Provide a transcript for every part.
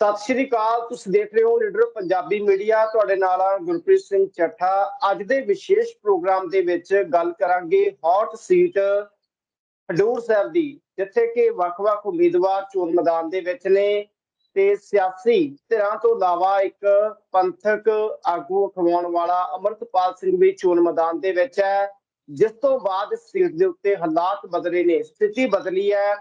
ਸਤਿ ਸ਼੍ਰੀ ਅਕਾਲ, ਤੁਸੀਂ ਦੇਖ ਰਹੇ ਹੋ ਲੀਡਰ ਪੰਜਾਬੀ ਮੀਡੀਆ, ਤੁਹਾਡੇ ਨਾਲ ਆ ਗੁਰਪ੍ਰੀਤ ਸਿੰਘ ਚੱਠਾ। ਅੱਜ ਦੇ ਵਿਸ਼ੇਸ਼ ਪ੍ਰੋਗਰਾਮ ਦੇ ਵਿੱਚ ਗੱਲ ਕਰਾਂਗੇ ਹੌਟ ਸੀਟ ਹਡੂਰ ਸਾਹਿਬ ਦੀ, ਜਿੱਥੇ ਕਿ ਵੱਖ-ਵੱਖ ਉਮੀਦਵਾਰ ਚੋਣ ਮੈਦਾਨ ਦੇ ਵਿੱਚ ਨੇ ਤੇ ਸਿਆਸੀ ਧਿਰਾਂ ਤੋਂ ਇਲਾਵਾ ਇੱਕ ਪੰਥਕ ਆਗੂ ਅਖਵਾਉਣ ਵਾਲਾ ਅਮਰਤਪਾਲ ਸਿੰਘ ਵੀ ਚੋਣ ਮੈਦਾਨ ਦੇ ਵਿੱਚ ਹੈ। ਜਿਸ ਤੋਂ ਬਾਅਦ ਸੀਟ ਦੇ ਉੱਤੇ ਹਾਲਾਤ ਬਦਲੇ ਨੇ, ਸਥਿਤੀ ਬਦਲੀ ਹੈ।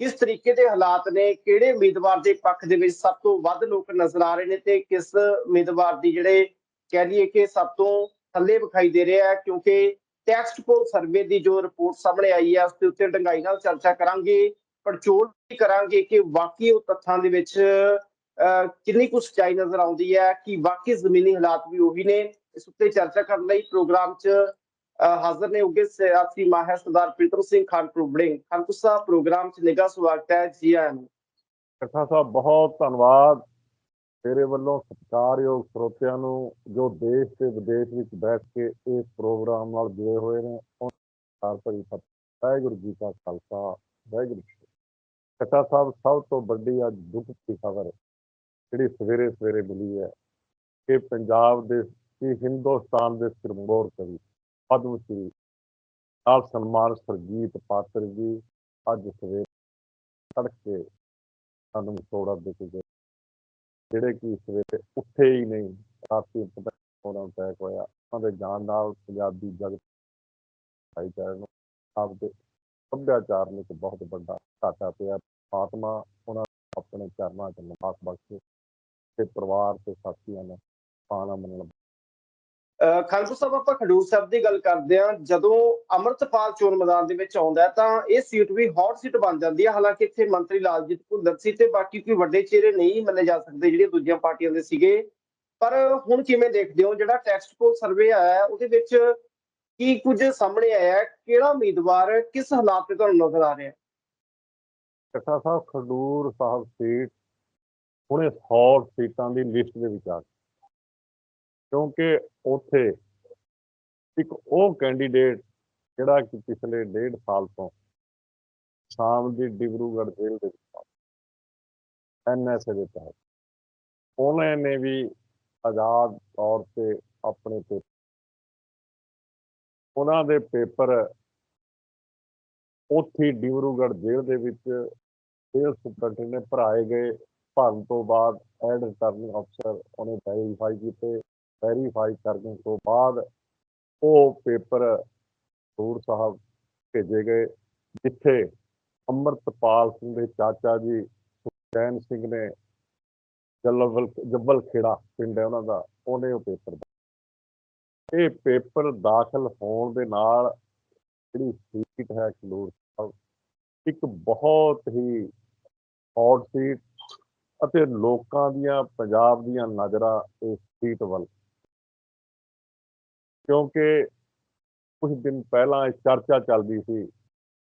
ਕਿਸ ਤਰੀਕੇ ਦੇ ਹਾਲਾਤ ਨੇ ਕਿਹੜੇ ਉਮੀਦਵਾਰ ਦੇ ਪੱਖ ਦੇ ਵਿੱਚ ਸਭ ਤੋਂ ਵੱਧ ਲੋਕ ਨਜ਼ਰ ਆ ਰਹੇ ਨੇ ਤੇ ਕਿਸ ਉਮੀਦਵਾਰ ਦੀ ਜਿਹੜੇ ਕਹਿ ਲਈਏ ਕਿ ਸਭ ਤੋਂ ਥੱਲੇ ਵਿਖਾਈ ਦੇ ਰਿਹਾ ਹੈ ਕਿਉਂਕਿ ਟੈਕਸਟ ਪੋਲ ਸਰਵੇ ਦੀ ਜੋ ਰਿਪੋਰਟ ਸਾਹਮਣੇ ਆਈ ਹੈ ਉਸ ਦੇ ਉੱਤੇ ਡੰਗਾਈ ਨਾਲ ਚਰਚਾ ਕਰਾਂਗੇ ਪੜਚੋਲ ਵੀ ਕਰਾਂਗੇ ਕਿ ਵਾਕਈ ਉਹ ਤੱਥਾਂ ਦੇ ਵਿੱਚ ਅਹ, ਕਿੰਨੀ ਕੁ ਸੱਚਾਈ ਨਜ਼ਰ ਆਉਂਦੀ ਹੈ ਕਿ ਵਾਕਈ ਜ਼ਮੀਨੀ ਹਾਲਾਤ ਵੀ ਉਹੀ ਨੇ ਇਸ ਉੱਤੇ ਚਰਚਾ ਕਰਨ ਲਈ ਪ੍ਰੋਗਰਾਮ 'ਚ ਹਾਜ਼ਰ ਨੇ ਉਗੇ ਸਿਆਸੀ ਮਾਹਿਰ ਸਰਦਾਰ ਪ੍ਰੀਤਮ ਸਿੰਘ ਖਾਨਪੁਰ ਬੜਿੰਗ ਖਾਨਪੁਰ ਸਾਹਿਬ ਪ੍ਰੋਗਰਾਮ 'ਚ ਨਿੱਘਾ ਸਵਾਗਤ ਹੈ ਜੀ ਆਇਆਂ ਨੂੰ। ਕਥਾ ਸਾਹਿਬ, ਬਹੁਤ ਧੰਨਵਾਦ। ਤੇਰੇ ਵੱਲੋਂ ਸਤਿਕਾਰਯੋਗ ਸਰੋਤਿਆਂ ਨੂੰ, ਜੋ ਦੇਸ਼ ਤੇ ਵਿਦੇਸ਼ ਵਿੱਚ ਬੈਠ ਕੇ ਇਸ ਪ੍ਰੋਗਰਾਮ ਨਾਲ ਜੁੜੇ ਹੋਏ ਨੇ, ਉਹਨਾਂ ਭਰੀ ਫਤਿਹ ਵਾਹਿਗੁਰੂ ਜੀ ਕਾ ਖਾਲਸਾ, ਵਾਹਿਗੁਰੂ ਜੀ ਕਥਾ ਸਾਹਿਬ, ਸਭ ਤੋਂ ਵੱਡੀ ਅੱਜ ਦੁੱਖ ਦੀ ਖਬਰ, ਜਿਹੜੀ ਸਵੇਰੇ ਸਵੇਰੇ ਮਿਲੀ ਹੈ ਕਿ ਪੰਜਾਬ ਦੇ ਹਿੰਦੁਸਤਾਨ ਦੇ ਸਿਰਮੌਰ ਕਵੀ ਪਦਮ ਸ਼੍ਰੀ ਨਾਲ ਸਨਮਾਨ ਸਰਜੀਤ ਪਾਤਰ ਜੀ ਅੱਜ ਸਵੇਰੇ ਤੜਕੇ ਸਾਨੂੰ ਥੋੜਾ ਦੇ ਕੇ ਜਿਹੜੇ ਕਿ ਸਵੇਰੇ ਉੱਠੇ ਹੀ ਨਹੀਂ, ਰਾਤੀ ਪਤਾ ਉਹਨਾਂ ਅਟੈਕ ਹੋਇਆ। ਉਹਨਾਂ ਦੇ ਜਾਣ ਨਾਲ ਪੰਜਾਬੀ ਜਗਤ ਭਾਈਚਾਰੇ ਨੂੰ ਆਪਦੇ ਸੱਭਿਆਚਾਰ ਨੂੰ ਇੱਕ ਬਹੁਤ ਵੱਡਾ ਘਾਟਾ ਪਿਆ। ਆਤਮਾ ਉਹਨਾਂ ਨੂੰ ਆਪਣੇ ਚਰਨਾਂ 'ਚ ਨਿਵਾਸ ਬਖਸ਼ੇ ਤੇ ਪਰਿਵਾਰ ਤੇ ਸਾਥੀਆਂ ਨੂੰ ਪਾਣਾ ਮੰਨਣ ਖਾਨਪੁਰ ਸਾਹਿਬ, ਆਪਾਂ ਖਡੂਰ ਸਾਹਿਬ ਦੀ ਗੱਲ ਕਰਦੇ ਹਾਂ। ਜਦੋਂ ਅਮਰਤਪਾਲ ਚੋਣ ਮੈਦਾਨ ਦੇ ਵਿੱਚ ਆਉਂਦਾ ਤਾਂ ਇਹ ਸੀਟ ਵੀ ਹੌਟ ਸੀਟ ਬਣ ਜਾਂਦੀ ਹੈ। ਹਾਲਾਂਕਿ ਇੱਥੇ ਮੰਤਰੀ ਲਾਲਜੀਤ ਭੁੱਲਰ ਸੀ ਤੇ ਬਾਕੀ ਕੋਈ ਵੱਡੇ ਚਿਹਰੇ ਨਹੀਂ ਮੰਨੇ ਜਾ ਸਕਦੇ ਜਿਹੜੇ ਦੂਜੀਆਂ ਪਾਰਟੀਆਂ ਦੇ ਸੀਗੇ। ਪਰ ਹੁਣ ਕਿਵੇਂ ਦੇਖਦੇ ਹੋ? ਜਿਹੜਾ ਟੈਕਸਟ ਪੋਲ ਸਰਵੇ ਆਇਆ ਉਹਦੇ ਵਿੱਚ ਕੀ ਕੁਝ ਸਾਹਮਣੇ ਆਇਆ ਕਿਹੜਾ ਉਮੀਦਵਾਰ ਕਿਸ ਹਾਲਾਤ ਤੇ ਤੁਹਾਨੂੰ ਨਜ਼ਰ ਆ ਰਿਹਾ ਹੈ? ਸਾਹਿਬ, ਖਡੂਰ ਸਾਹਿਬ ਸੀਟ ਹੁਣੇ 100 ਸੀਟਾਂ ਦੀ ਲਿਸਟ ਦੇ ਵਿੱਚ ਆ ਕਿਉਂਕਿ ਉੱਥੇ ਇੱਕ ਉਹ ਕੈਂਡੀਡੇਟ ਜਿਹੜਾ ਕਿ ਪਿਛਲੇ ਡੇਢ ਸਾਲ ਤੋਂ ਸ਼ਾਮ ਦੀ ਡਿਬਰੂਗੜ੍ਹ ਜੇਲ੍ਹ ਦੇ ਵਿੱਚ ਐਨਐਸਏ ਦੇ ਤਹਿਤ। ਉਹਨਾਂ ਨੇ ਵੀ ਆਜ਼ਾਦ ਤੌਰ ਤੇ ਆਪਣੇ ਤੇ ਉਹਨਾਂ ਦੇ ਪੇਪਰ ਉੱਥੇ ਡਿਬਰੂਗੜ੍ਹ ਜੇਲ੍ਹ ਦੇ ਵਿੱਚ ਜੇਲ੍ਹ ਸੁਪਰਡੈਂਟ ਨੇ ਭਰਾਏ ਗਏ। ਭਰਨ ਤੋਂ ਬਾਅਦ ਐਡ ਰਿਟਰਨਿੰਗ ਅਫਸਰ ਉਹਨੇ ਵੈਰੀਫਾਈ ਕੀਤੇ। ਵੈਰੀਫਾਈ ਕਰਨ ਤੋਂ ਬਾਅਦ ਉਹ ਪੇਪਰ ਹਜ਼ੂਰ ਸਾਹਿਬ ਭੇਜੇ ਗਏ, ਜਿੱਥੇ ਅੰਮ੍ਰਿਤਪਾਲ ਸਿੰਘ ਦੇ ਚਾਚਾ ਜੀ ਸੁਖਚੈਨ ਸਿੰਘ ਨੇ ਜੱਲਵਲ ਜੱਬਲ ਖੇੜਾ ਪਿੰਡ ਹੈ ਉਹਨਾਂ ਦਾ, ਉਹਨੇ ਉਹ ਪੇਪਰ ਇਹ ਪੇਪਰ ਦਾਖਲ ਹੋਣ ਦੇ ਨਾਲ ਜਿਹੜੀ ਸੀਟ ਹੈ ਖਡੂਰ ਸਾਹਿਬ, ਇੱਕ ਬਹੁਤ ਹੀ ਹੌਟ ਸੀਟ ਅਤੇ ਲੋਕਾਂ ਦੀਆਂ, ਪੰਜਾਬ ਦੀਆਂ ਨਜ਼ਰਾਂ ਇਸ ਸੀਟ ਵੱਲ ਕਿਉਂਕਿ ਕੁਝ ਦਿਨ ਪਹਿਲਾਂ ਇਹ ਚਰਚਾ ਚੱਲਦੀ ਸੀ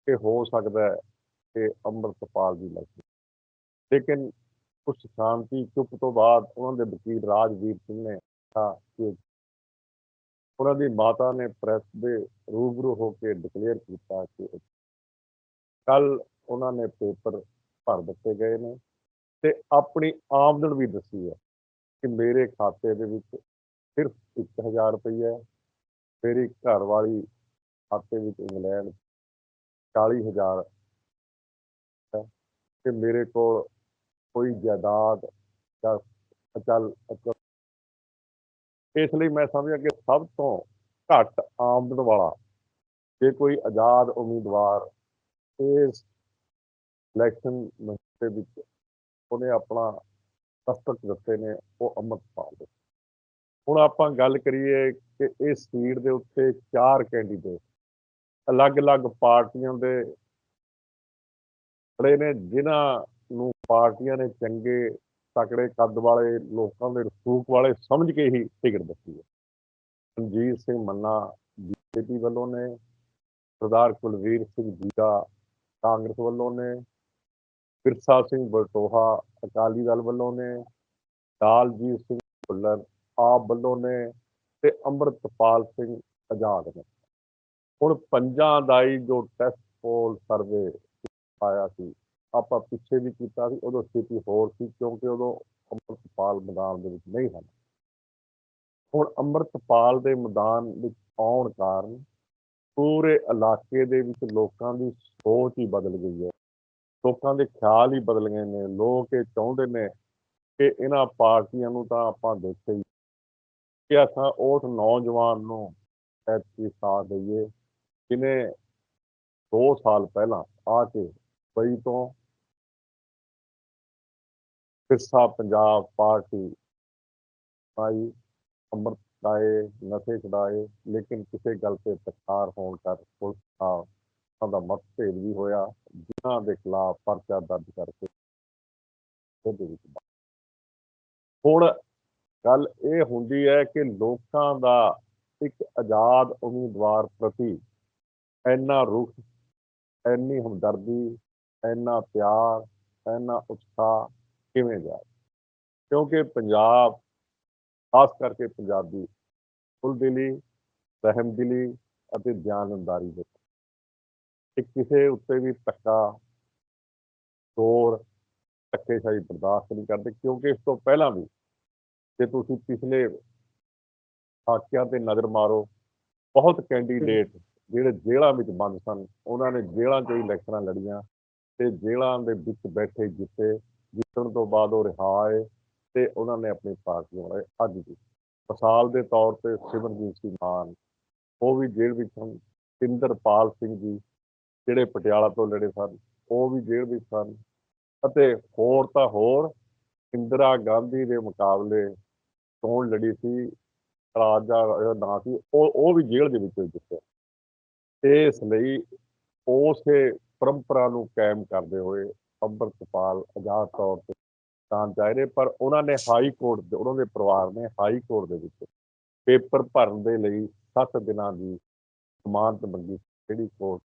ਕਿ ਹੋ ਸਕਦਾ ਹੈ ਕਿ ਅੰਮ੍ਰਿਤਪਾਲ ਜੀ ਲੱਗੇ ਲੇਕਿਨ ਕੁਝ ਸ਼ਾਂਤੀ ਚੁੱਪ ਤੋਂ ਬਾਅਦ ਉਹਨਾਂ ਦੇ ਵਕੀਲ ਰਾਜਵੀਰ ਸਿੰਘ ਨੇ ਕਿਹਾ ਕਿ ਉਹਨਾਂ ਦੀ ਮਾਤਾ ਨੇ ਪ੍ਰੈਸ ਦੇ ਰੂਬਰੂ ਹੋ ਕੇ ਡਿਕਲੇਅਰ ਕੀਤਾ ਕਿ ਕੱਲ ਉਹਨਾਂ ਨੇ ਪੇਪਰ ਭਰ ਦਿੱਤੇ ਗਏ ਨੇ ਤੇ ਆਪਣੀ ਆਮਦਨ ਵੀ ਦੱਸੀ ਹੈ ਕਿ ਮੇਰੇ ਖਾਤੇ ਦੇ ਵਿੱਚ ਸਿਰਫ 1000 ਰੁਪਈਆ ਹੈ। ਮੇਰੀ ਘਰਵਾਲੀ ਖਾਤੇ ਵਿੱਚ ਇੰਗਲੈਂਡ 40000 ਹੈ ਤੇ ਮੇਰੇ ਕੋਲ ਕੋਈ ਜਾਇਦਾਦ ਜਾਂ ਅਚਲ ਇਸ ਲਈ ਮੈਂ ਸਮਝਿਆ ਕਿ ਸਭ ਤੋਂ ਘੱਟ ਆਮਦਨ ਵਾਲਾ ਜੇ ਕੋਈ ਆਜ਼ਾਦ ਉਮੀਦਵਾਰ ਇਸ ਇਲੈਕਸ਼ਨ ਦੇ ਵਿੱਚ ਉਹਨੇ ਆਪਣਾ ਦਸਤਕ ਦਿੱਤੇ ਨੇ, ਉਹ ਅੰਮ੍ਰਿਤਪਾਲ ਦੇ। ਹੁਣ ਆਪਾਂ ਗੱਲ ਕਰੀਏ ਕਿ ਇਸ ਸੀਟ ਦੇ ਉੱਤੇ ਚਾਰ ਕੈਂਡੀਡੇਟ ਅਲੱਗ-ਅਲੱਗ ਪਾਰਟੀਆਂ ਦੇ ਖੜੇ ਨੇ, ਜਿਨ੍ਹਾਂ ਨੂੰ ਪਾਰਟੀਆਂ ਨੇ ਚੰਗੇ ਤਕੜੇ ਕੱਦ ਵਾਲੇ ਲੋਕਾਂ ਦੇ ਰਸੂਖ ਵਾਲੇ ਸਮਝ ਕੇ ਹੀ ਟਿਕਟ ਦਿੱਤੀ ਹੈ। ਰਣਜੀਤ ਸਿੰਘ ਮੰਨਾ ਬੀਜੇਪੀ ਵੱਲੋਂ ਨੇ, ਸਰਦਾਰ ਕੁਲਵੀਰ ਸਿੰਘ ਜੀਰਾ ਕਾਂਗਰਸ ਵੱਲੋਂ ਨੇ, ਬਿਰਸਾ ਸਿੰਘ ਬਲਟੋਹਾ ਅਕਾਲੀ ਦਲ ਵੱਲੋਂ ਨੇ, ਲਾਲਜੀਤ ਸਿੰਘ ਭੁੱਲਰ ਆਪ ਵੱਲੋਂ ਨੇ ਤੇ ਅੰਮ੍ਰਿਤਪਾਲ ਸਿੰਘ ਆਜ਼ਾਦ ਨੇ। ਹੁਣ ਪੰਜਾਂ ਦਾ ਹੀ ਜੋ ਟੈਸਟ ਪੋਲ ਸਰਵੇ ਆਇਆ ਸੀ, ਆਪਾਂ ਪਿੱਛੇ ਵੀ ਕੀਤਾ ਸੀ, ਉਦੋਂ ਸਥਿਤੀ ਹੋਰ ਸੀ, ਕਿਉਂਕਿ ਉਦੋਂ ਅੰਮ੍ਰਿਤਪਾਲ ਮੈਦਾਨ ਦੇ ਵਿੱਚ ਨਹੀਂ ਹਨ। ਹੁਣ ਅੰਮ੍ਰਿਤਪਾਲ ਦੇ ਮੈਦਾਨ ਵਿੱਚ ਆਉਣ ਕਾਰਨ ਪੂਰੇ ਇਲਾਕੇ ਦੇ ਵਿੱਚ ਲੋਕਾਂ ਦੀ ਸੋਚ ਹੀ ਬਦਲ ਗਈ ਹੈ। ਲੋਕਾਂ ਦੇ ਖਿਆਲ ਹੀ ਬਦਲ ਗਏ ਨੇ। ਲੋਕ ਇਹ ਚਾਹੁੰਦੇ ਨੇ ਕਿ ਇਹਨਾਂ ਪਾਰਟੀਆਂ ਨੂੰ ਤਾਂ ਆਪਾਂ ਦੇਖਿਆ ਹੀ ਕਿ ਅਸਾਂ ਉਸ ਨੌਜਵਾਨ ਨੂੰ ਐਤਕੀ ਸਾਥ ਦਈਏ। ਜਿਹਨੇ 2 ਸਾਲ ਪਹਿਲਾਂ ਆ ਕੇ ਬਈ ਤੋਂ ਫਿਰਸਾ ਪੰਜਾਬ ਪਾਰਟੀ ਆਈ, ਅੰਮ੍ਰਿਤ ਛਡਾਏ ਨਸ਼ੇ ਛਡਾਏ, ਲੇਕਿਨ ਕਿਸੇ ਗੱਲ ਤੇ ਤਕਰਾਰ ਹੋਣ ਕਰ ਪੁਲਿਸ ਦਾ ਦਾ ਮਤਭੇਦ ਵੀ ਹੋਇਆ, ਜਿਨ੍ਹਾਂ ਦੇ ਖਿਲਾਫ ਪਰਚਾ ਦਰਜ ਕਰਕੇ ਉਹਦੇ ਵਿੱਚ ਹੁਣ ਗੱਲ ਇਹ ਹੁੰਦੀ ਹੈ ਕਿ ਲੋਕਾਂ ਦਾ ਇੱਕ ਆਜ਼ਾਦ ਉਮੀਦਵਾਰ ਪ੍ਰਤੀ ਇੰਨਾ ਰੁਖ, ਇੰਨੀ ਹਮਦਰਦੀ, ਇੰਨਾ ਪਿਆਰ, ਇੰਨਾ ਉਤਸ਼ਾਹ ਕਿਵੇਂ ਜਾ ਕਿਉਂਕਿ ਪੰਜਾਬ, ਖਾਸ ਕਰਕੇ ਪੰਜਾਬੀ ਦਿਲੀ ਰਹਿਮਦਿਲੀ ਅਤੇ ਦਿਆਨੰਦਾਰੀ ਦੇ ਕਿ ਕਿਸੇ ਉੱਤੇ ਵੀ ਧੱਕਾ, ਜ਼ੋਰ, ਧੱਕੇਸ਼ਾਹੀ ਬਰਦਾਸ਼ਤ ਨਹੀਂ ਕਰਦੇ ਕਿਉਂਕਿ ਇਸ ਤੋਂ ਪਹਿਲਾਂ ਵੀ ਜੇ ਤੁਸੀਂ ਪਿਛਲੇ ਵਾਕਿਆਂ ਤੇ ਨਜ਼ਰ ਮਾਰੋ। ਬਹੁਤ ਕੈਂਡੀਡੇਟ ਜਿਹੜੇ ਜੇਲ੍ਹਾਂ ਵਿੱਚ ਬੰਦ ਸਨ, ਉਹਨਾਂ ਨੇ ਜੇਲ੍ਹਾਂ 'ਚੋਂ ਹੀ ਇਲੈਕਸ਼ਨਾਂ ਲੜੀਆਂ ਤੇ ਜੇਲ੍ਹਾਂ ਦੇ ਵਿੱਚ ਬੈਠੇ ਜਿੱਤੇ, ਜਿੱਤਣ ਤੋਂ ਬਾਅਦ ਉਹ ਰਿਹਾ ਆਏ ਤੇ ਉਹਨਾਂ ਨੇ ਆਪਣੀ ਪਾਰਟੀ ਬਣਾਈ। ਅੱਜ ਵੀ ਮਿਸਾਲ ਦੇ ਤੌਰ ਤੇ ਸਿਮਰਜੀਤ ਸਿੰਘ ਮਾਨ, ਉਹ ਵੀ ਜੇਲ੍ਹ ਵਿੱਚ ਸਨ। ਸਿੰਦਰਪਾਲ ਸਿੰਘ ਜੀ ਜਿਹੜੇ ਪਟਿਆਲਾ ਤੋਂ ਲੜੇ ਸਨ, ਉਹ ਵੀ ਜੇਲ੍ਹ ਵਿੱਚ ਸਨ। ਅਤੇ ਹੋਰ ਤਾਂ ਹੋਰ, ਇੰਦਰਾ ਗਾਂਧੀ ਦੇ ਮੁਕਾਬਲੇ ਚੋਣ ਲੜੀ ਸੀ ਰਾਜਾ ਉਹਦਾ ਨਾਂ ਸੀ, ਉਹ ਉਹ ਵੀ ਜੇਲ੍ਹ ਦੇ ਵਿੱਚ ਜਿੱਤਿਆ ਇਸ ਲਈ ਉਸੇ ਪਰੰਪਰਾ ਨੂੰ ਕਾਇਮ ਕਰਦੇ ਹੋਏ ਅੰਮ੍ਰਿਤਪਾਲ ਆਜ਼ਾਦ ਤੌਰ ਤੇ ਤਾਂ ਚਾਹ ਰਹੇ ਪਰ ਉਹਨਾਂ ਨੇ ਹਾਈ ਕੋਰਟ ਦੇ, ਉਹਨਾਂ ਦੇ ਪਰਿਵਾਰ ਨੇ ਹਾਈ ਕੋਰਟ ਦੇ ਵਿੱਚ ਪੇਪਰ ਭਰਨ ਦੇ ਲਈ 7 ਦਿਨਾਂ ਦੀ ਜ਼ਮਾਨਤ ਮੰਗੀ ਜਿਹੜੀ ਕੋਰਟ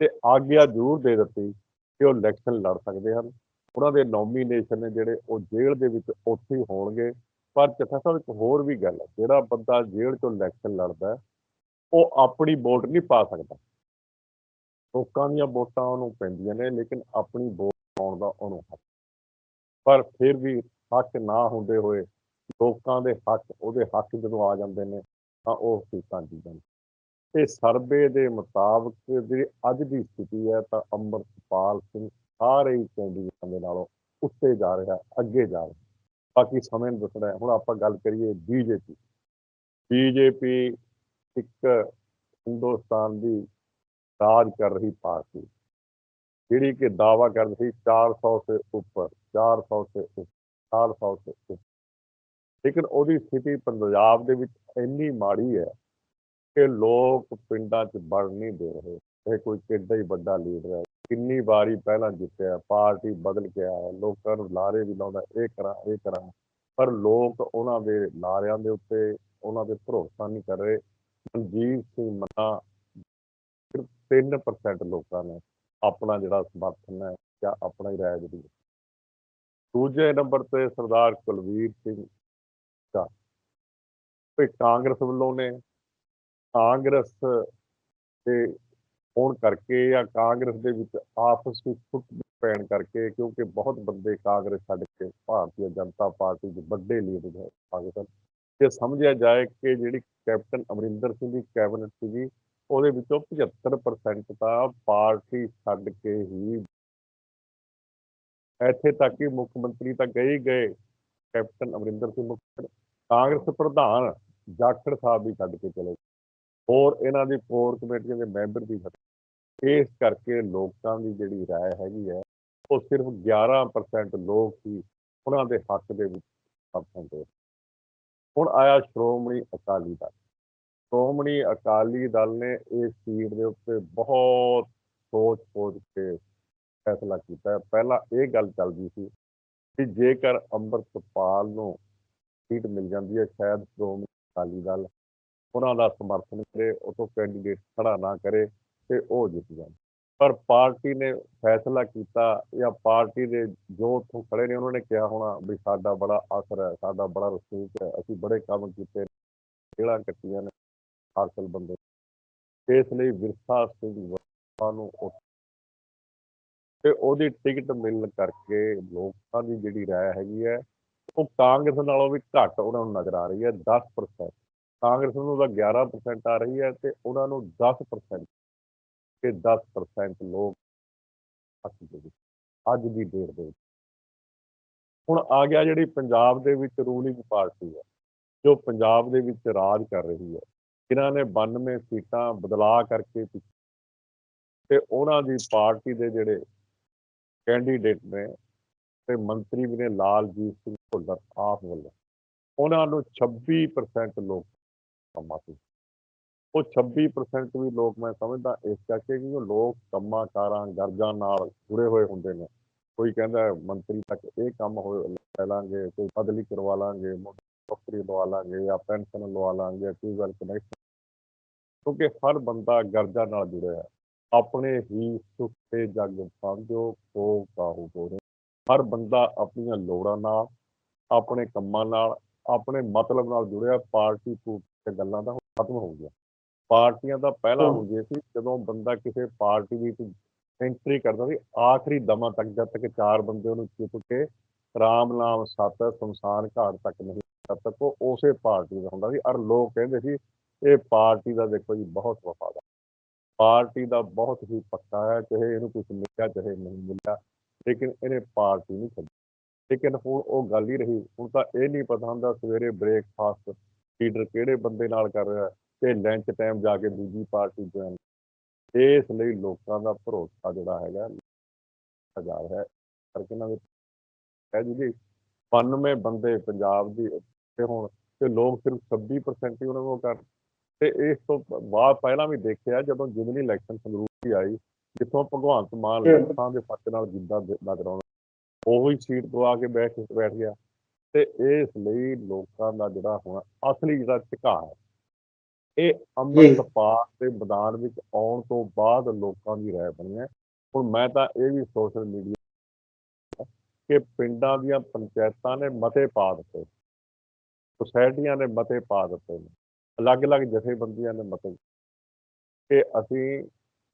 ਤੇ ਆਗਿਆ ਜ਼ਰੂਰ ਦੇ ਦਿੱਤੀ ਕਿ ਉਹ ਇਲੈਕਸ਼ਨ ਲੜ ਸਕਦੇ ਹਨ। ਉਹਨਾਂ ਦੇ ਨੋਮੀਨੇਸ਼ਨ ਨੇ ਜਿਹੜੇ ਉਹ ਜੇਲ੍ਹ ਦੇ ਵਿੱਚ ਉੱਥੇ ਹੀ ਹੋਣਗੇ। ਪਰ ਚਥਾ ਸਾਹਿਬ, ਇੱਕ ਹੋਰ ਵੀ ਗੱਲ ਹੈ, ਜਿਹੜਾ ਬੰਦਾ ਜੇਲ੍ਹ ਚੋਂ ਇਲੈਕਸ਼ਨ ਲੜਦਾ ਉਹ ਆਪਣੀ ਵੋਟ ਨਹੀਂ ਪਾ ਸਕਦਾ। ਲੋਕਾਂ ਦੀਆਂ ਵੋਟਾਂ ਉਹਨੂੰ ਪੈਂਦੀਆਂ ਨੇ, ਲੇਕਿਨ ਆਪਣੀ ਵੋਟ ਪਾਉਣ ਦਾ ਉਹਨੂੰ ਹੱਕ ਪਰ ਫਿਰ ਵੀ ਹੱਕ ਨਾ ਹੁੰਦੇ ਹੋਏ ਲੋਕਾਂ ਦੇ ਹੱਕ, ਉਹਦੇ ਹੱਕ ਜਦੋਂ ਆ ਜਾਂਦੇ ਨੇ, ਤਾਂ ਉਹ ਸੀਟਾਂ ਜਿੱਤਣ। ਤੇ ਸਰਵੇ ਦੇ ਮੁਤਾਬਕ ਜਿਹੜੀ ਅੱਜ ਦੀ ਸਥਿਤੀ ਹੈ, ਤਾਂ ਅੰਮ੍ਰਿਤਪਾਲ ਸਿੰਘ ਸਾਰੇ ਹੀ ਕੈਂਡੀਡੇਟਾਂ ਦੇ ਨਾਲੋਂ ਉੱਤੇ ਜਾ ਰਿਹਾ, ਅੱਗੇ ਜਾ ਰਿਹਾ। ਬਾਕੀ ਸਮੇਂ ਨੂੰ ਦੱਸਣਾ ਹੁਣ ਆਪਾਂ ਗੱਲ ਕਰੀਏ ਬੀਜੇਪੀ ਬੀਜੇਪੀ ਇੱਕ ਹਿੰਦੁਸਤਾਨ ਦੀ ਰਾਜ ਕਰ ਰਹੀ ਪਾਰਟੀ, ਜਿਹੜੀ ਕਿ ਦਾਵਾ ਕਰਦੀ ਸੀ 400 ਸੇ ਉੱਪਰ 400 ਸੇ ਉੱਪਰ 400 ਸੇ ਉੱਪਰ। ਲੇਕਿਨ ਉਹਦੀ ਸਥਿਤੀ ਪੰਜਾਬ ਦੇ ਵਿੱਚ ਇੰਨੀ ਮਾੜੀ ਹੈ ਕਿ ਲੋਕ ਪਿੰਡਾਂ 'ਚ ਵੜ ਨਹੀਂ ਦੇ ਰਹੇ, ਇਹ ਕੋਈ ਕਿੱਡਾ ਹੀ ਵੱਡਾ ਲੀਡਰ ਹੈ। ਕਿੰਨੀ ਵਾਰੀ ਪਹਿਲਾਂ ਜਿੱਤਿਆ, ਪਾਰਟੀ ਬਦਲ ਕੇ ਆਇਆ, ਲੋਕਾਂ ਨੂੰ ਲਾਰੇ ਵੀ ਲਾਉਂਦਾ, ਇਹ ਕਰਾਂ ਇਹ ਕਰਾਂ। ਪਰ ਲੋਕ ਉਹਨਾਂ ਦੇ ਲਾਰਿਆਂ ਦੇ ਉੱਤੇ ਉਹਨਾਂ ਦੇ ਭਰੋਸਾ ਨਹੀਂ ਕਰ ਰਹੇ। ਮਨਜੀਤ ਸਿੰਘ ਮਨਾ ਸਿਰਫ 3% ਲੋਕਾਂ ਨੇ ਆਪਣਾ ਜਿਹੜਾ ਸਮਰਥਨ ਹੈ, ਜਾਂ ਆਪਣਾ ਹੀ ਰਾਏ ਦਿੱਤੀ ਦੂਜੇ ਨੰਬਰ ਤੇ ਸਰਦਾਰ ਕੁਲਵੀਰ ਸਿੰਘ ਦਾ। ਤੇ ਕਾਂਗਰਸ ਵੱਲੋਂ ਨੇ ਕਾਂਗਰਸ ਦੇ ਹੋਣ ਕਰਕੇ ਜਾਂ ਕਾਂਗਰਸ ਦੇ ਵਿੱਚ ਆਪਸ ਵਿੱਚ ਫੁੱਟ ਪੈਣ ਕਰਕੇ, ਕਿਉਂਕਿ ਬਹੁਤ ਬੰਦੇ ਕਾਂਗਰਸ ਛੱਡ ਕੇ ਭਾਰਤੀ ਜਨਤਾ ਪਾਰਟੀ ਦੇ ਵੱਡੇ ਲੀਡਰ ਹੈ ਪਾਕਿਸਤਾਨ ਤੇ ਸਮਝਿਆ ਜਾਏ ਕਿ ਜਿਹੜੀ ਕੈਪਟਨ ਅਮਰਿੰਦਰ ਸਿੰਘ ਦੀ ਕੈਬਨਿਟ ਸੀਗੀ, ਉਹਦੇ ਵਿੱਚੋਂ 75% ਤਾਂ ਪਾਰਟੀ ਛੱਡ ਕੇ ਹੀ ਇੱਥੇ ਤੱਕ ਕਿ ਮੁੱਖ ਮੰਤਰੀ ਤਾਂ ਗਏ ਗਏ, ਕੈਪਟਨ ਅਮਰਿੰਦਰ ਸਿੰਘ ਮੁੱਖ ਕਾਂਗਰਸ ਪ੍ਰਧਾਨ ਜਾਖੜ ਸਾਹਿਬ ਵੀ ਛੱਡ ਕੇ ਚਲੇ ਗਏ। ਹੋਰ ਇਹਨਾਂ ਦੀ ਕੋਰ ਕਮੇਟੀਆਂ ਦੇ ਮੈਂਬਰ ਵੀ ਇਸ ਕਰਕੇ ਲੋਕਾਂ ਦੀ ਜਿਹੜੀ رائے ਹੈਗੀ ਹੈ ਉਹ ਸਿਰਫ 11% ਲੋਕ ਹੀ ਉਹਨਾਂ ਦੇ ਹੱਕ ਦੇ ਵਿੱਚ ਸਮਝਣ ਦੇ ਹੁਣ ਆਇਆ ਸ਼੍ਰੋਮਣੀ ਅਕਾਲੀ ਦਲ ਸ਼੍ਰੋਮਣੀ ਅਕਾਲੀ ਦਲ ਨੇ ਇਸ ਸੀਟ ਦੇ ਉੱਤੇ ਬਹੁਤ ਸੋਚ ਸੋਚ ਕੇ ਫੈਸਲਾ ਕੀਤਾ ਹੈ। ਪਹਿਲਾਂ ਇਹ ਗੱਲ ਚੱਲਦੀ ਸੀ ਕਿ ਜੇਕਰ ਅੰਮ੍ਰਿਤਪਾਲ ਨੂੰ ਸੀਟ ਮਿਲ ਜਾਂਦੀ ਹੈ ਸ਼ਾਇਦ ਸ਼੍ਰੋਮਣੀ ਅਕਾਲੀ ਦਲ ਉਹਨਾਂ ਦਾ ਸਮਰਥਨ ਕਰੇ ਉਹ ਤੋਂ ਕੈਂਡੀਡੇਟ ਖੜਾ ਨਾ ਕਰੇ ਤੇ ਉਹ ਜਿੱਤ ਜਾਣ ਪਰ ਪਾਰਟੀ ਨੇ ਫੈਸਲਾ ਕੀਤਾ ਜਾਂ ਪਾਰਟੀ ਦੇ ਜੋ ਉੱਥੋਂ ਖੜੇ ਨੇ, ਉਹਨਾਂ ਨੇ ਕਿਹਾ ਹੋਣਾ ਵੀ ਸਾਡਾ ਬੜਾ ਅਸਰ ਹੈ, ਸਾਡਾ ਬੜਾ ਰਸੂਖ ਹੈ, ਅਸੀਂ ਬੜੇ ਕੰਮ ਕੀਤੇ ਜਿਹੜਾ ਕੱਟੀਆਂ ਨੇ ਹਾਸਲ ਬੰਦੇ। ਇਸ ਲਈ ਵਿਰਸਾ ਸਿੰਘ ਵਰਮਾ ਨੂੰ ਤੇ ਉਹਦੀ ਟਿਕਟ ਮਿਲਣ ਕਰਕੇ ਲੋਕਾਂ ਦੀ ਜਿਹੜੀ ਰਾਏ ਹੈਗੀ ਹੈ, ਉਹ ਕਾਂਗਰਸ ਨਾਲੋਂ ਵੀ ਘੱਟ ਉਹਨਾਂ ਨੂੰ ਨਜ਼ਰ ਆ ਰਹੀ ਹੈ 10% ਕਾਂਗਰਸ ਨੂੰ ਤਾਂ 11% ਆ ਰਹੀ ਹੈ ਤੇ ਉਹਨਾਂ ਨੂੰ 10% ਤੇ 10% ਲੋਕ ਅਸੀਂ ਦੇ ਵਿੱਚ, ਅੱਜ ਦੀ ਡੇਟ ਦੇ ਵਿੱਚ। ਹੁਣ ਆ ਗਿਆ ਜਿਹੜੀ ਪੰਜਾਬ ਦੇ ਵਿੱਚ ਰੂਲਿੰਗ ਪਾਰਟੀ ਹੈ, ਜੋ ਪੰਜਾਬ ਦੇ ਵਿੱਚ ਰਾਜ ਕਰ ਰਹੀ ਹੈ। ਜਿਨ੍ਹਾਂ ਨੇ 92 ਸੀਟਾਂ ਬਦਲਾ ਕਰਕੇ ਤੇ ਉਹਨਾਂ ਦੀ ਪਾਰਟੀ ਦੇ ਜਿਹੜੇ ਕੈਂਡੀਡੇਟ ਨੇ, ਤੇ ਮੰਤਰੀ ਵੀ ਨੇ ਲਾਲਜੀਤ ਸਿੰਘ ਭੁੱਲਰ ਆਪ ਵੱਲੋਂ। ਉਹਨਾਂ ਨੂੰ 26% ਲੋਕ ਕੰਮਾਂ ਤੇ ਉਹ 26% ਵੀ ਲੋਕ ਮੈਂ ਸਮਝਦਾ ਇਸ ਕਰਕੇ ਕਿ ਉਹ ਲੋਕ ਕੰਮਾਂ ਕਾਰਾਂ ਗਰਜਾਂ ਨਾਲ ਜੁੜੇ ਹੋਏ ਹੁੰਦੇ ਨੇ। ਕੋਈ ਕਹਿੰਦਾ ਮੰਤਰੀ ਤੱਕ ਇਹ ਕੰਮ ਹੋ ਲੈ ਲਾਂਗੇ, ਕੋਈ ਬਦਲੀ ਕਰਵਾ ਲਾਂਗੇ, ਨੌਕਰੀ ਲਵਾ ਲਾਂਗੇ ਜਾਂ ਪੈਨਸ਼ਨ ਲਵਾ ਲਾਂਗੇ ਟਿਊਬਵੈਲ ਕਨੈਕਸ਼ਨ ਕਿਉਂਕਿ ਹਰ ਬੰਦਾ ਗਰਜਾਂ ਨਾਲ ਜੁੜਿਆ ਹੈ ਆਪਣੇ ਹੀ ਸੁੱਖ ਤੇ ਜਗ ਸਮਝੋ ਕੋ ਕਾਹੂ ਕੋਰੇ ਹਰ ਬੰਦਾ ਆਪਣੀਆਂ ਲੋੜਾਂ ਨਾਲ, ਆਪਣੇ ਕੰਮਾਂ ਨਾਲ, ਆਪਣੇ ਮਤਲਬ ਨਾਲ ਜੁੜਿਆ ਪਾਰਟੀ ਪੂਟ ਗੱਲਾਂ ਦਾ ਖਤਮ ਹੋ ਗਿਆ। ਪਾਰਟੀਆਂ ਦਾ ਪਹਿਲਾਂ। ਹੁੰਦੇ ਸੀ ਜਦੋਂ ਬੰਦਾ ਕਿਸੇ ਪਾਰਟੀ ਵਿੱਚ ਐਂਟਰੀ ਕਰਦਾ ਸੀ ਆਖਰੀ ਦਮਾਂ ਤੱਕ ਜਦ ਤੱਕ ਚਾਰ ਬੰਦੇ ਉਹਨੂੰ ਚੁੱਪ ਕੇ ਰਾਮ ਨਾਮ ਸਤ ਸੰਸਾਰ ਘਾਟ ਤੱਕ ਨਹੀਂ ਤਦ ਤੱਕ ਉਹ ਉਸੇ ਪਾਰਟੀ ਦਾ ਹੁੰਦਾ ਸੀ। ਔਰ ਲੋਕ ਕਹਿੰਦੇ ਸੀ ਇਹ ਪਾਰਟੀ ਦਾ ਦੇਖੋ ਜੀ ਬਹੁਤ ਵਫਾਦਾਰ ਪਾਰਟੀ ਦਾ ਬਹੁਤ ਹੀ ਪੱਕਾ ਹੈ ਚਾਹੇ ਇਹਨੂੰ ਕੁਝ ਮਿਲਿਆ ਚਾਹੇ ਨਹੀਂ ਮਿਲਿਆ ਲੇਕਿਨ ਇਹਨੇ ਪਾਰਟੀ ਨਹੀਂ ਛੱਡੀ। ਲੇਕਿਨ ਹੁਣ ਉਹ ਗੱਲ ਹੀ ਰਹੀ ਹੁਣ ਤਾਂ ਇਹ ਨਹੀਂ ਪਤਾ ਹੁੰਦਾ ਸਵੇਰੇ ਬ੍ਰੇਕਫਾਸਟ ਲੀਡਰ ਕਿਹੜੇ ਬੰਦੇ ਨਾਲ ਕਰ ਰਿਹਾ ਤੇ ਲੰਚ ਟਾਈਮ ਜਾ ਕੇ ਦੂਜੀ ਪਾਰਟੀ ਜੁਆਇਨ ਇਸ ਲਈ ਲੋਕਾਂ ਦਾ ਭਰੋਸਾ ਜਿਹੜਾ ਹੈਗਾ ਹਜ਼ਾਰ ਹੈ ਕਰਕੇ ਦੇ ਹੈ ਜੀ 92 ਬੰਦੇ ਪੰਜਾਬ ਦੀ ਤੇ ਹੁਣ ਤੇ ਲੋਕ ਸਿਰਫ 26% ਹੀ ਉਹਨਾਂ ਨੂੰ ਕਰ ਤੇ ਇਸ ਤੋਂ ਬਾਅਦ ਪਹਿਲਾਂ ਵੀ ਦੇਖਿਆ ਜਦੋਂ ਜਿਮਨੀ ਇਲੈਕਸ਼ਨ ਸੰਗਰੂਰ ਦੀ ਆਈ ਜਿੱਥੋਂ ਭਗਵੰਤ ਮਾਨ। ਲੱਖਾਂ ਦੇ ਫੱਟ ਨਾਲ ਜਿੱਦਾਂ ਨਜ਼ਰ ਆਉਣਾ ਉਹੀ ਸੀਟ ਦਵਾ ਕੇ ਬੈਠ ਬੈਠ ਗਿਆ ਤੇ ਇਸ ਲਈ ਲੋਕਾਂ ਦਾ ਜਿਹੜਾ ਹੁਣ ਅਸਲੀ ਜਿਹੜਾ ਝੁਕਾਅ ਹੈ ਇਹ ਅੰਮ੍ਰਿਤਪਾਲ ਦੇ ਮੈਦਾਨ ਵਿੱਚ ਆਉਣ ਤੋਂ ਬਾਅਦ ਲੋਕਾਂ ਦੀ ਰਾਏ ਬਣੀ ਹੈ। ਹੁਣ ਮੈਂ ਤਾਂ ਇਹ ਵੀ ਸੋਸ਼ਲ ਮੀਡੀਆ ਕਿ ਪਿੰਡਾਂ ਦੀਆਂ ਪੰਚਾਇਤਾਂ ਨੇ ਮਤੇ ਪਾ ਦਿੱਤੇ। ਸੁਸਾਇਟੀਆਂ ਨੇ ਮਤੇ ਪਾ ਦਿੱਤੇ ਨੇ। ਅਲੱਗ-ਅਲੱਗ ਜਥੇਬੰਦੀਆਂ ਨੇ ਮਤੇ ਕਿ ਅਸੀਂ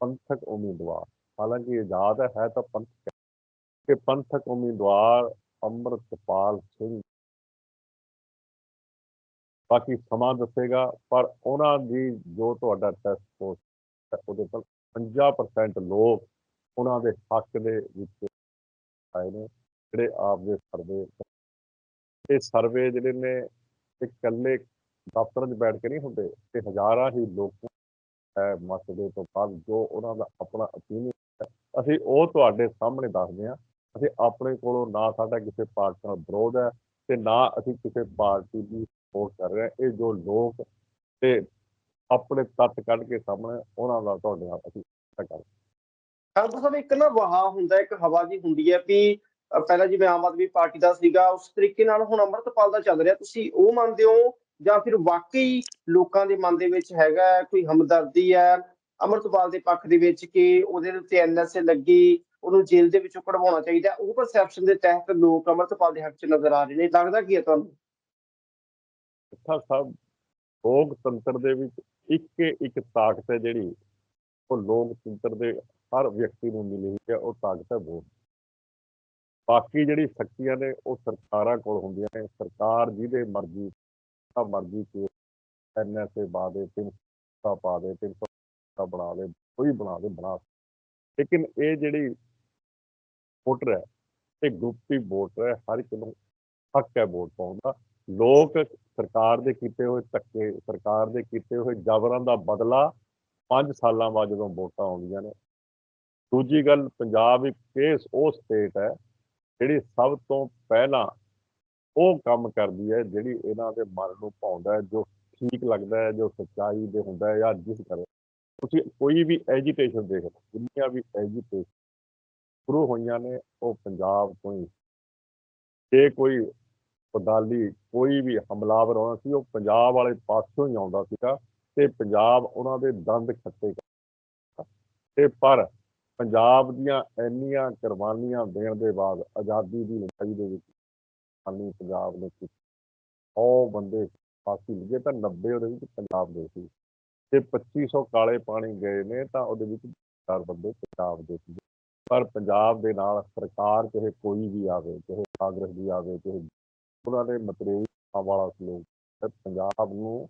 ਪੰਥਕ ਉਮੀਦਵਾਰ ਹਾਲਾਂਕਿ ਆਜ਼ਾਦ ਹੈ ਤਾਂ ਪੰਥਕ ਕਿ ਪੰਥਕ ਉਮੀਦਵਾਰ ਅੰਮ੍ਰਿਤਪਾਲ ਸਿੰਘ ਬਾਕੀ ਸਮਾਂ ਦੱਸੇਗਾ, ਪਰ ਉਹਨਾਂ ਦੀ ਜੋ ਤੁਹਾਡਾ ਟੈਸਟ ਪੋਸਟ ਉਹਦੇ ਪਰ 50% ਲੋਕ ਉਹਨਾਂ ਦੇ ਹੱਕ ਦੇ ਵਿੱਚ ਆਏ ਨੇ, ਜਿਹੜੇ ਆਪ ਦੇ ਸਰਵੇ ਇਹ ਸਰਵੇ ਜਿਹੜੇ ਨੇ ਇਕੱਲੇ ਦਫ਼ਤਰਾਂ 'ਚ ਬੈਠ ਕੇ ਨਹੀਂ ਹੁੰਦੇ ਤੇ ਹਜ਼ਾਰਾਂ ਹੀ ਲੋਕ ਹੈ ਮਸਲੇ ਤੋਂ ਬਾਅਦ ਜੋ ਉਹਨਾਂ ਦਾ ਆਪਣਾ ਓਪੀਨੀਅਨ ਅਸੀਂ ਉਹ ਤੁਹਾਡੇ ਸਾਹਮਣੇ ਦੱਸਦੇ ਹਾਂ, ਅਸੀਂ ਆਪਣੇ ਕੋਲੋਂ ਨਾ ਸਾਡਾ ਕਿਸੇ ਪਾਰਟੀ ਨਾਲ ਵਿਰੋਧ ਹੈ ਤੇ ਨਾ ਅਸੀਂ ਕਿਸੇ ਪਾਰਟੀ ਦੀ ਸਪੋਰਟ ਕਰ ਰਹੇ। ਇਹ ਜੋ ਲੋਕ ਤੇ ਆਪਣੇ ਤੱਤ ਕੱਢ ਕੇ ਸਾਹਮਣੇ ਉਹਨਾਂ ਦਾ ਤੁਹਾਡੇ ਨਾਲ ਅਸੀਂ ਕਰ ਖਾਲਸਾ ਸਾਹਿਬ ਇੱਕ ਨਾ ਵਹਾ ਹੁੰਦਾ, ਇੱਕ ਹਵਾ ਜੀ ਹੁੰਦੀ ਹੈ ਵੀ ਪਹਿਲਾਂ ਜਿਵੇਂ ਆਮ ਆਦਮੀ ਪਾਰਟੀ ਦਾ ਸੀਗਾ, ਉਸ ਤਰੀਕੇ ਨਾਲ ਹੁਣ ਅੰਮ੍ਰਿਤਪਾਲ ਦਾ ਚੱਲ ਰਿਹਾ। ਤੁਸੀਂ ਉਹ ਮੰਨਦੇ ਹੋ ਜਾਂ ਫਿਰ ਵਾਕਈ ਲੋਕਾਂ ਦੇ ਮਨ ਦੇ ਵਿੱਚ ਹੈਗਾ ਕੋਈ ਹਮਦਰਦੀ ਹੈ, ਅੰਮ੍ਰਿਤਪਾਲ ਦੇ ਪੱਖ ਦੇ ਵਿੱਚ ਕਿ ਉਹਦੇ ਉੱਤੇ ਐਨਐਸਏ ਲੱਗੀ, ਉਹਨੂੰ ਜੇਲ੍ਹ ਦੇ ਵਿੱਚੋਂ ਕਢਵਾਉਣਾ ਚਾਹੀਦਾ? ਉਹ ਪਰਸੈਪਸ਼ਨ ਦੇ ਤਹਿਤ ਲੋਕ ਅੰਮ੍ਰਿਤਪਾਲ ਦੇ ਹੱਕ 'ਚ ਨਜ਼ਰ ਆ ਰਹੇ ਨੇ। ਲੱਗਦਾ ਕੀ ਹੈ ਤੁਹਾਨੂੰ? ਮਿੱਠਾ ਸਾਹਿਬ ਲੋਕਤੰਤਰ ਦੇ ਵਿੱਚ ਇੱਕ ਇੱਕ ਤਾਕਤ ਹੈ ਜਿਹੜੀ ਉਹ ਲੋਕਤੰਤਰ ਦੇ ਹਰ ਵਿਅਕਤੀ ਨੂੰ ਮਿਲੀ ਹੈ, ਉਹ ਤਾਕਤ ਹੈ ਵੋਟ ਬਾਕੀ ਜਿਹੜੀ ਸ਼ਕਤੀਆਂ ਨੇ ਉਹ ਸਰਕਾਰਾਂ ਕੋਲ ਹੁੰਦੀਆਂ ਨੇ, ਸਰਕਾਰ ਜਿਹਦੇ ਮਰਜ਼ੀ ਆ ਮਰਜ਼ੀ ਕੇ ਐਨਐਸਏ ਪਾ ਦੇ, ਤਿੰਨ ਸੌ ਪਾ ਦੇ, ਤਿੰਨ ਸੌ ਬਣਾ ਦੇ, ਕੋਈ ਬਣਾ ਦੇ, ਬਣਾ ਲੇਕਿਨ ਇਹ ਜਿਹੜੀ ਵੋਟਰ ਹੈ, ਇਹ ਗੁਪਤੀ ਵੋਟਰ ਹੈ, ਹਰ ਇੱਕ ਨੂੰ ਹੱਕ ਹੈ ਵੋਟ ਪਾਉਣ ਦਾ। ਲੋਕ ਸਰਕਾਰ ਦੇ ਕੀਤੇ ਹੋਏ ਧੱਕੇ, ਸਰਕਾਰ ਦੇ ਕੀਤੇ ਹੋਏ ਜ਼ਬਰਾਂ ਦਾ ਬਦਲਾ 5 ਸਾਲਾਂ ਬਾਅਦ ਜਦੋਂ ਵੋਟਾਂ ਆਉਂਦੀਆਂ ਨੇ। ਦੂਜੀ ਗੱਲ, ਪੰਜਾਬ ਇੱਕ ਕੇਸ ਉਹ ਸਟੇਟ ਹੈ ਜਿਹੜੀ ਸਭ ਤੋਂ ਪਹਿਲਾਂ ਉਹ ਕੰਮ ਕਰਦੀ ਹੈ ਜਿਹੜੀ ਇਹਨਾਂ ਦੇ ਮਨ ਨੂੰ ਭਾਉਂਦਾ ਹੈ, ਜੋ ਠੀਕ ਲੱਗਦਾ ਹੈ, ਜੋ ਸੱਚਾਈ ਦੇ ਹੁੰਦਾ ਹੈ ਜਾਂ ਜਿਸ ਕਰੇ ਤੁਸੀਂ ਕੋਈ ਵੀ ਐਜੀਟੇਸ਼ਨ ਦੇਖ ਲਓ, ਜਿੰਨੀਆਂ ਵੀ ਐਜੀਟੇਸ਼ਨ ਸ਼ੁਰੂ ਹੋਈਆਂ ਨੇ, ਉਹ ਪੰਜਾਬ ਤੋਂ ਹੀ। ਜੇ ਕੋਈ ਪਦਾਲੀ ਕੋਈ ਵੀ ਹਮਲਾਵਰ ਆਉਣਾ ਸੀ, ਉਹ ਪੰਜਾਬ ਵਾਲੇ ਪਾਸੋਂ ਹੀ ਆਉਂਦਾ ਸੀਗਾ ਤੇ ਪੰਜਾਬ ਉਹਨਾਂ ਦੇ ਦੰਦ ਖੱਟੇ ਤੇ ਪਰ ਪੰਜਾਬ ਦੀਆਂ ਇੰਨੀਆਂ ਕੁਰਬਾਨੀਆਂ ਦੇਣ ਦੇ ਬਾਅਦ ਆਜ਼ਾਦੀ ਦੀ ਲੜਾਈ ਦੇ ਵਿੱਚ ਸਾਨੂੰ ਪੰਜਾਬ ਨੇ ਕੀਤੀ। ਉਹ ਬੰਦੇ ਫਾਂਸੀ ਲੱਗੇ ਤਾਂ 90 ਉਹਦੇ ਵਿੱਚ ਪੰਜਾਬ ਦੇ ਸੀ। ਤੇ 2500 ਕਾਲੇ ਪਾਣੀ ਗਏ ਨੇ ਤਾਂ ਉਹਦੇ ਵਿੱਚ ਚਾਰ ਬੰਦੇ ਪੰਜਾਬ ਦੇ ਸੀ। ਪਰ ਪੰਜਾਬ ਦੇ ਨਾਲ ਸਰਕਾਰ ਚਾਹੇ ਕੋਈ ਵੀ ਆਵੇ, ਚਾਹੇ ਕਾਂਗਰਸ ਦੀ ਆਵੇ, ਚਾਹੇ ਉਹਨਾਂ ਦੇ ਮਤਰੇਈ ਵਾਲਾ ਸਲੂਕ ਪੰਜਾਬ ਨੂੰ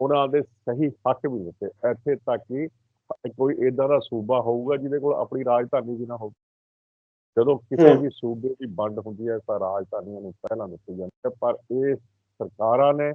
ਉਹਨਾਂ ਦੇ ਸਹੀ ਹੱਕ ਵੀ ਦਿੱਤੇ। ਇੱਥੇ ਤੱਕ ਕਿ ਕੋਈ ਇਦਾਂ ਦਾ ਸੂਬਾ ਹੋਊਗਾ ਜਿਹਦੇ ਕੋਲ ਆਪਣੀ ਰਾਜਧਾਨੀ ਵੀ ਨਾ ਹੋਵੇ। ਜਦੋਂ ਕਿਸੇ। ਵੀ ਸੂਬੇ ਦੀ ਵੰਡ ਹੁੰਦੀ ਹੈ ਤਾਂ ਰਾਜਧਾਨੀਆਂ ਨੂੰ ਪਹਿਲਾਂ ਦਿੱਤੀ ਜਾਂਦੀ ਹੈ। ਪਰ ਇਹ ਸਰਕਾਰਾਂ ਨੇ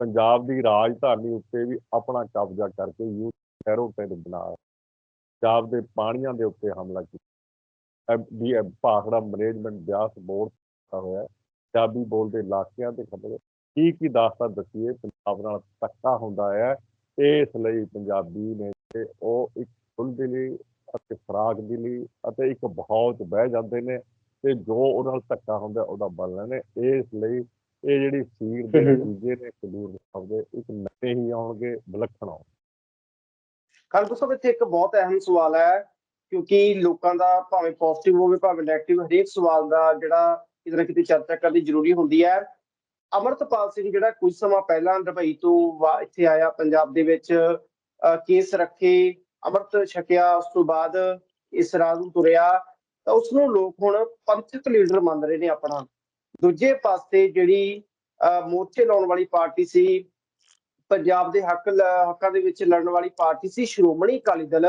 ਪੰਜਾਬ ਦੀ ਰਾਜਧਾਨੀ ਉੱਤੇ ਵੀ ਆਪਣਾ ਕਬਜ਼ਾ ਕਰਕੇ ਯੂਥ ਟੈਰੋਟੇਡ ਬਣਾ ਪੰਜਾਬ ਦੇ ਪਾਣੀਆਂ ਦੇ ਉੱਤੇ ਹਮਲਾ ਕੀਤਾ। ਵੀ ਭਾਖੜਾ ਮੈਨੇਜਮੈਂਟ ਬਿਆਸ ਬੋਰਡ ਦਾ ਹੋਇਆ। ਪੰਜਾਬੀ ਬੋਲਦੇ ਇਲਾਕਿਆਂ ਤੇ ਖਬਰ ਕੀ ਕੀ ਦਾਸਤਾਨ ਦੱਸੀਏ ਪੰਜਾਬ ਨਾਲ ਧੱਕਾ ਹੁੰਦਾ ਹੈ। ਇਸ ਲਈ ਪੰਜਾਬੀ ਨੇ ਤੇ ਉਹ ਇੱਕ ਖੁੱਲ੍ਹਦਿਲੀ ਅਤੇ ਫਰਾਗ ਦਿਲੀ ਅਤੇ ਇੱਕ ਬਹੁਤ ਬਹਿ ਜਾਂਦੇ ਨੇ ਤੇ ਜੋ ਉਹਨਾਂ ਨਾਲ ਧੱਕਾ ਹੁੰਦਾ ਉਹਦਾ ਬਲ ਲੈਣੇ ਇਸ ਲਈ ਇਹ ਜਿਹੜੀ ਸੀਰ ਦੇ। ਨਤੀਜੇ ਨੇ ਸਾਹਿਬ ਦੇ ਇੱਕ ਨਵੇਂ ਹੀ ਆਉਣਗੇ ਵਿਲੱਖਣ ਆਉਣਗੇ। ਖਾਲਸਾ ਸਾਹਿਬ ਇੱਥੇ ਇੱਕ ਬਹੁਤ ਅਹਿਮ ਸਵਾਲ ਹੈ ਕਿਉਂਕਿ ਲੋਕਾਂ ਦਾ ਭਾਵੇਂ ਪੋਜ਼ਿਟਿਵ ਹੋਵੇ ਭਾਵੇਂ ਨੈਗੇਟਿਵ ਹਰੇਕ ਸਵਾਲ ਦਾ ਜਿਹੜਾ ਕਿਤੇ ਨਾ ਕਿਤੇ ਚਰਚਾ ਕਰਨੀ ਜ਼ਰੂਰੀ ਹੁੰਦੀ ਹੈ। ਅਮਰਤਪਾਲ ਸਿੰਘ ਜਿਹੜਾ ਕੁਝ ਸਮਾਂ ਪਹਿਲਾਂ ਦੁਬਈ ਤੋਂ ਇੱਥੇ ਆਇਆ ਪੰਜਾਬ ਦੇ ਵਿੱਚ ਕੇਸ ਰੱਖੇ, ਅਮਰਤ ਛਕਿਆ, ਉਸ ਤੋਂ ਬਾਅਦ ਇਸ ਰਾਹ ਨੂੰ ਤੁਰਿਆ, ਤਾਂ ਉਸ ਨੂੰ ਲੋਕ ਹੁਣ ਪੰਥਕ ਲੀਡਰ ਮੰਨ ਰਹੇ ਨੇ ਆਪਣਾ। ਦੂਜੇ ਪਾਸੇ ਜਿਹੜੀ ਮੋਰਚੇ ਲਾਉਣ ਵਾਲੀ ਪਾਰਟੀ ਸੀ, ਪੰਜਾਬ ਦੇ ਹੱਕ ਹੱਕਾਂ ਦੇ ਵਿੱਚ ਲੜਨ ਵਾਲੀ ਪਾਰਟੀ ਸੀ ਸ਼੍ਰੋਮਣੀ ਅਕਾਲੀ ਦਲ,